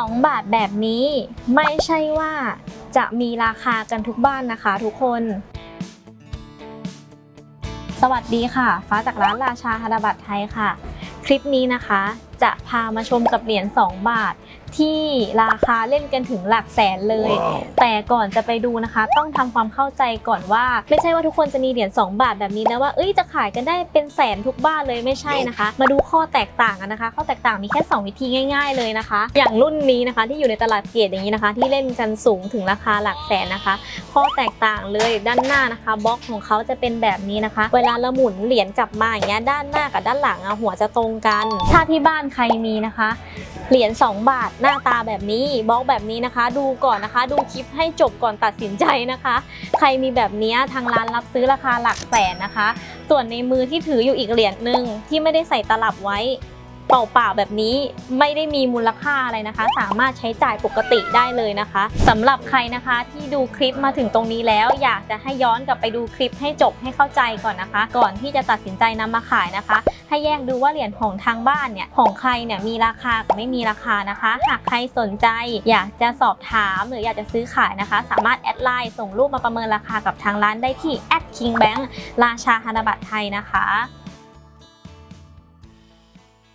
2 บาทแบบนี้ไม่ใช่ว่าจะมีราคากันทุกบ้านนะคะทุกคน สวัสดีค่ะ ฟ้าจากร้านราชาธนบัตรไทยค่ะ คลิปนี้นะคะ จะพามาชมกับเหรียญ2 บาท ที่ราคาเล่นกันถึงหลักแสนเลยแต่ก่อนจะไปดูนะคะ ต้องทำความเข้าใจก่อนว่า ไม่ใช่ว่าทุกคนจะมีเหรียญ2 บาทแบบนี้นะว่าเอ้ยจะขายกันได้เป็นแสนทุกบ้านเลยไม่ใช่นะคะ มาดูข้อแตกต่างกันนะคะ ข้อแตกต่างมีแค่ 2 วิธีง่าย ๆเลยนะคะ อย่างรุ่นนี้นะคะที่อยู่ในตลาดเกรดอย่างนี้นะคะ ที่เล่นกันสูงถึงราคาหลักแสนนะคะ ข้อแตกต่างเลยด้านหน้านะคะบล็อกของเขาจะเป็นแบบนี้นะคะ เวลาเราหมุนเหรียญกลับมาอย่างเงี้ยด้านหน้ากับด้านหลังอะหัวจะตรงกัน ถ้าที่บ้านใครมีนะคะ เหรียญ2 บาทหน้าตาแบบนี้บล็อกแบบนี้นะคะ ดูก่อนนะคะ ดูคลิปให้จบก่อนตัดสินใจนะคะ ใครมีแบบนี้ทางร้านรับซื้อราคาหลักแสนนะคะ ส่วนในมือที่ถืออยู่อีกเหรียญหนึ่งที่ไม่ได้ใส่ตลับไว้ เปล่าๆแบบนี้ไม่ได้มีมูลค่าอะไรนะคะ สามารถใช้จ่ายปกติได้เลยนะคะสำหรับใครนะคะที่ดูคลิปมาถึงตรงนี้แล้ว อยากจะให้ย้อนกลับไปดูคลิปให้จบให้เข้าใจก่อนนะคะ ก่อนที่จะตัดสินใจนำมาขายนะคะ ให้แยกดูว่าเหรียญของทางบ้านเนี่ยของใครเนี่ยมีราคากับไม่มีราคานะคะ หากใครสนใจ อยากจะสอบถามหรืออยากจะซื้อขายนะคะ สามารถแอดไลน์ส่งรูปมาประเมินราคากับทางร้านได้ที่ @kingbank ราชาธนบัตรไทยนะคะ